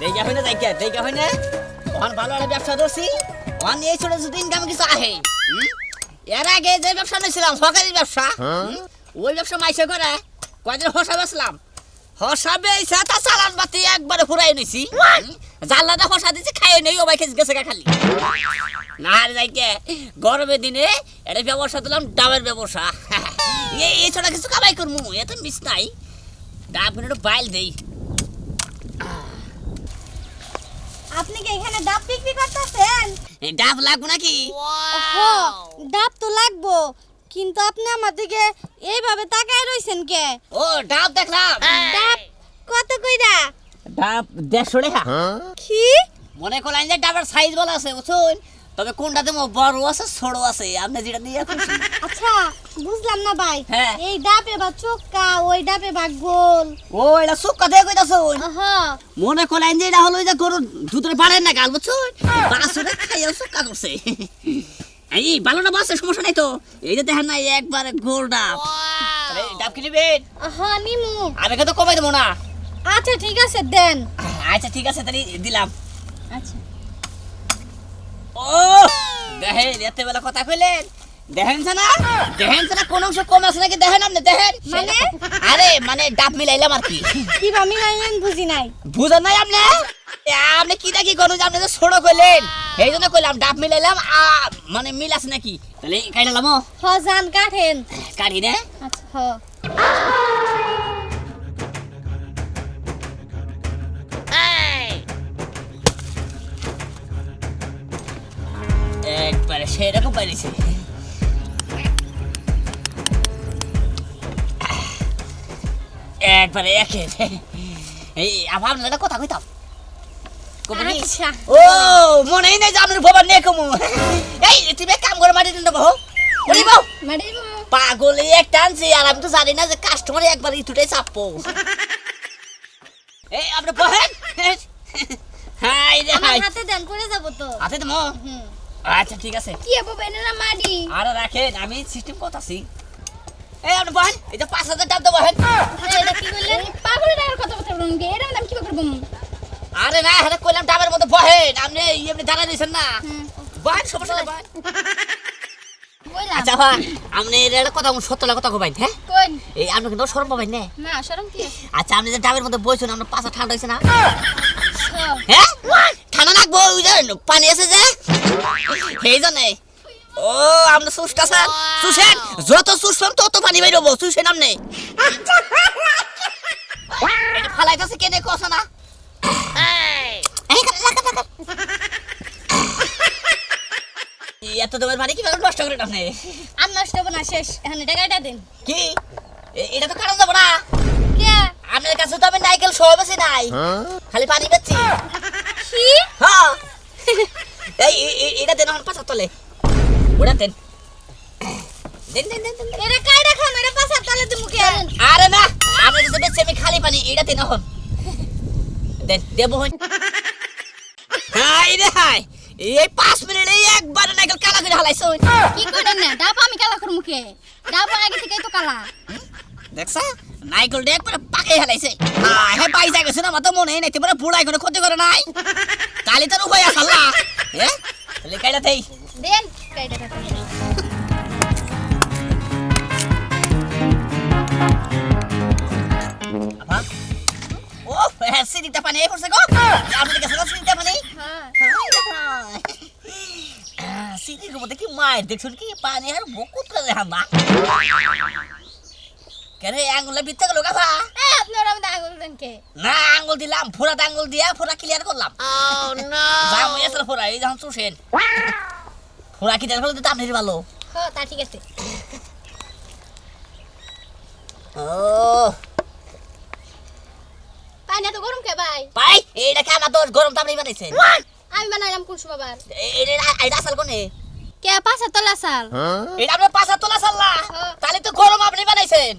দেখা হয় না দেখা দেখা হয় না অন ভালো একটা ব্যবসা ধরছি। অন এই ছোট ছোট ইনকাম কিছু আহে। এর আগে যে ব্যবসা নিয়েছিলাম সরকারি ব্যবসা হুম? ওই ব্যবসা মাইসে করে কয়দিন হসা বেচলাম হসা বেচা তা চালান বাতি একবারে ফুরাই নিছি জানলাটা হসা দিচ্ছে খাই নেই ও বাইকে গেছে খালি। না রে যাইকে গরমের দিনে এটা ব্যবসা দিলাম ডাবের ব্যবসা। এই এই ছোট কিছু কামাই করমু এত মিস নাই। ডাব বাইল দেই। আপনি কি এখানে ডাব বিক্রি করতেছেন? ডাব লাগবো নাকি? ডাব তো লাগবো কিন্তু আপনি আমার দিকে এইভাবে তাকায় রইছেন কে? ও ডাব দেখলাম। ডাব কত কইরা? ডাব দেড়শো টাকা কি? মনে করলেন যে ডাবের সাইজ বলা আছে বুঝুন তবে কোনটা দেবো? বড় আছে ছোট আছে আপনি যেটা নিয়ে খুশি। আচ্ছা বুঝলাম না ভাই। হ্যাঁ। এই ডাবে বা চোক্কা ওই ডাবে বা গোল। ও এটা সুক্কা দিয়ে কইতাছ? হ মনে করলেন যে এটা হলো ওই যে গরুর দুধের বাড়েন না গাল বুঝছুন বাসুরে খাইয়া সুক্কা করছে। এই ভালোটা বাসে সমস্যা নাই তো। এই যে দেখেন না এই একবারে গোল ডাব। আরে, ডাব কিনবেন হ নিমু। আমি কিন্তু কমাই দেবো না। আচ্ছা ঠিক আছে দেন। আচ্ছা ঠিক আছে তাহলে দিলাম। আচ্ছা। ও দেখেন এত বেলা কথা কইলেন। দেখেন না দেখেন না কোন অংশ কম আছে নাকি দেখেন আপনি দেখেন। মানে? আরে মানে ডাব মিলাইলাম আর কি। কি বা মিলাইলেন বুঝি নাই। বুঝেন নাই আপনি? আপনি কি নাকি কোন আপনি যে ছোট কইলেন? এই জন্য কইলাম ডাব মিলাইলাম আ মানে মিল আছে নাকি? তাহলে কাইলাম হ জান কাঠেন কাটি নে। আচ্ছা সেরকম পারিছে একবারে একে এই আবার আপনারা কথা কইতাম? আচ্ছা। ও মনেই নাই যে আপনার বাবা নে কমু এই তুমি কাম করে মাটি দিন মারি পাগল একটা আনছি আর আমি তো জানি না যে কাস্টমার একবার ইটুটাই চাপবো। এই আপনি বহেন হাই রে আমার হাই। হাতে দেন করে যাব তো। হাতে দেবো? হুম। আচ্ছা ঠিক আছে। কি হব বেনেরা মারি? আরে রাখেন আমি সিস্টেম করতেছি। এই আপনি বহেন এই যে পাঁচ হাজার টাকা বহেন এটা কি বললেন পাগল টাকার কথা কথা বলুন গে এরকম দাম কি করব? আরে না হ্যাঁ কইলাম ডাবের মধ্যে বহেন আপনি এমনি দাঁড়া দিয়েছেন না। বহেন সমস্যা নেই বহেন আচ্ছা ভাই আপনি এটা কথা সত্য লাগে কথা কবেন হ্যাঁ? কোন এই আপনি কিন্তু সরম পাবেন না। না শরম কি আচ্ছা আপনি যে ডাবের মধ্যে বইছেন আপনার ঠান্ডা না? হ্যাঁ? ঠান্ডা লাগবো ওই যে পানি আছে যে। জন্যে ও আমরা সুসটা স্যার সুসেন যত সুসলাম তত পানি বেরোবো সুসেন এটা ফালাইতেছে কেনে কষা না। এত তোমার পানি কীভাবে নষ্ট করেন আপনি? আর নষ্ট হব না শেষ। এখানে টাকাটা দিন। কি? এটা তো কারণ যাব না। কে? আপনার কাছে তো আমি নাইকেল সব আছে নাই। খালি পানি পাচ্ছি কি? হ্যাঁ। এই এটা দেন আমার পাশা তলে। ওটা দেন। দেন দেন দেন দেন, দেন। এটা কাইটা খাম এটা পাশার তলে দিমু কে আরে? না কাছে বেশি আমি খালি পানি এটা দেন এখন দেন দেবো হন হাই রে হাই এই পাঁচ মিনিটে একবার নাইকেল কালা করে হালাইছো কি করেন না ডাব আমি কালা করব মুখে। ডাব আগে থেকে তো কালা। দেখছা? নাইকেল ডে একবার পাকে হালাইছে। হ্যাঁ হ্যাঁ পাইসা গেছে না মাথা মনে নাই তোমরা বুড়াই করে ক্ষতি করে নাই। কালি তার উপায় আসাল্লা থেই দেন কাইটা কাটা হ্যাঁ সিঁড়িটা পানি এই পড়ছে গো। আপনি কাছে না সিঁড়িটা পানি। হ্যাঁ। সিঁড়ির মধ্যে কি মায়ের দেখছুন কি? পানি আর বকুত করে হামা কেন আঙ্গুলের ভিত্তে গেল এই আপনার আমি আঙুল দেন কে? না আঙ্গুল দিলাম ফোড়াতে আঙ্গুল দিয়া ফোড়া ক্লিয়ার করলাম। যা হয়ে আসলে ফোড়া এই যখন চুষেন। ফোড়া কি দেখো তো আপনার ভালো। তা ঠিক আছে। ও। পানি এত গরম কে ভাই? পাই এইটা কি আমার দোষ? গরম তো আপনি বানাইছেন। আমি বানাইলাম কোন সময় বার এটা আসল কোনে? কে পাশার তলা সাল এটা আপনার পাশা তোলা সাল্লা হ্যাঁ। তাহলে তো গরম আপনি বানাইছেন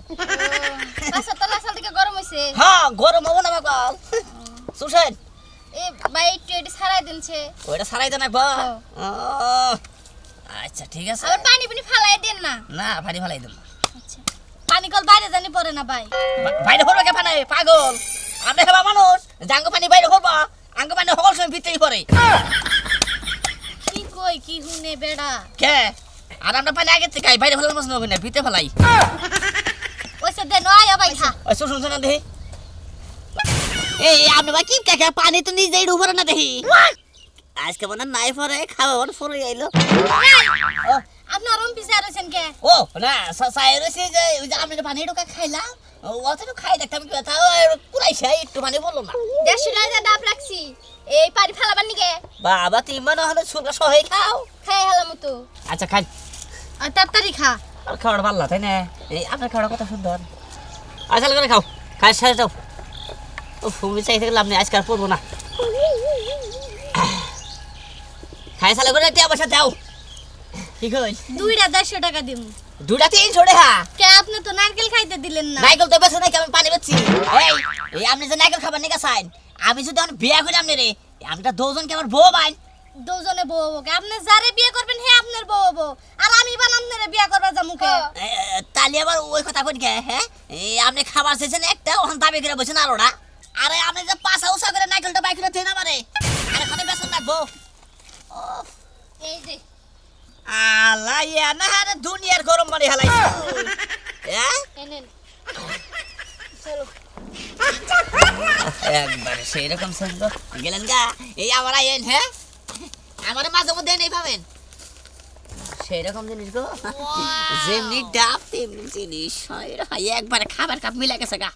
পাশার তলা সাল থেকে গরম হইছে হ্যাঁ গরম হব না বাবাল সুসেন এ ভাই একটু এটি ছাড়াই দিনছে ওইটা সারাই দেন একবার হ্যাঁ। আচ্ছা ঠিক আছে আবার পানি পানি ফালাই দেন না না ভারী ভালাই দেন আচ্ছা পানি কল বাইরে জানি পড়ে না ভাই বাইরে পড়বে কে ফানে পাগল আমরা খাবা মানুষ জাঙ্গ পানি বাইরে করবা আঙ্গ পানি সকল সময় ভিতরেই পড়ে কি কই কি হুনে বেড়া কে আর আমরা পানি আগে থেকে বাইরে ফেলার পছন্দ হবে না ভিতরে ফেলাই ওইসে দে নয় ভাই খা ওই শুন শুন না দেখি এই আপনি বা কি কাকা? পানি তো নিজেই উপরে না দেখি? আজকে মনে নাই পরে খাওয়া মনে আইলো ও আপনার রুম পিছে রয়েছেন কে ও না সাই রয়েছে যে ওই যে আমি পানি ঢোকা খাইলাম তো খাই দেখতাম কি কথা কুড়াইছে একটু পানি বলল না। দেড়শো টাকা ডাব রাখছি এই পারি ফেলাবার নিকে বাবা তুই মনে হলে সুগা সহায় খাও। খাই হেলাম তো। আচ্ছা খাই। আর তাড়াতাড়ি খা। আর খাওয়াটা ভালো তাই না? এই আপনার খাওয়াটা কত সুন্দর আচ্ছা করে খাও। খাই সাথে যাও। ও চাই থাকলে আপনি আজকাল পড়ব না খাই সালে করে টিয়া পয়সা দাও। কি কই দুইটা দেড়শো টাকা দিম। দুটা তিনশো টাকা কে আপনি তো নারকেল খাইতে দিলেন না? নাইকেল তো বেছে নাকি আমি পানি বেচছি এই এই আপনি যে নাইকেল খাবার নিকা চাইন আমি যদি আমার বিয়া করি আপনি রে আমি তো দুজনকে আমার বউ বাইন। দুজনে বউ হব আপনি যারে বিয়ে করবেন হে আপনার বউ হব। আর আমি বান আপনারে বিয়ে করবা যামুকে তালি আবার ওই কথা কই হ্যাঁ আপনি খাবার চেয়েছেন একটা ওখানে দাবি করে বসেন আরে আমি যে পাশা উষা করে নাইকেলটা বাইক করে থেন আমারে আরে ওখানে বেসন রাখব এই যে। আল্লাহ ইয়া না আরে দুনিয়ার গরম মারি হ্যাঁ এনেন চলো। একবার সেই রকম সুন্দর। গেলেন গা? এই আবার আইন হ্যাঁ? আমার মাঝে মধ্যে নেই পাবেন। সেই রকম জিনিস গো। যেমনি ডাব তেমনি জিনিস। একবারে খাবার কাপ মিলে গেছে গা।